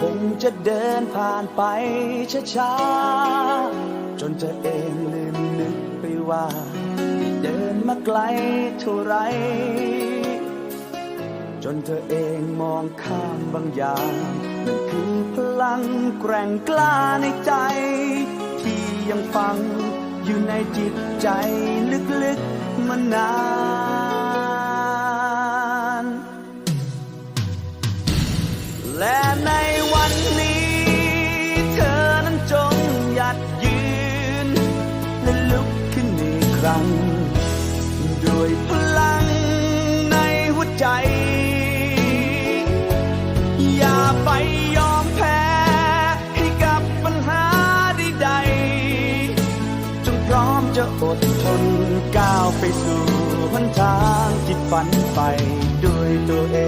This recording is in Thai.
คงจะเดินผ่านไปช้าๆ จนเธอเองลืมนึกไปว่า เดินมาไกลเท่าไร จนเธอเองมองข้ามบางอย่างนั่นคือพลังแกร่งกล้าในใจ ที่ยังฝังอยู่ในจิตใจลึกๆมานานและใด้วยพลังในหัวใจ อย่าไปยอมแพ้ให้กับปัญหาใดๆจงพร้อมจะอดทนก้าวไปสู่หนทางที่ฝันไปด้วยตัวเอง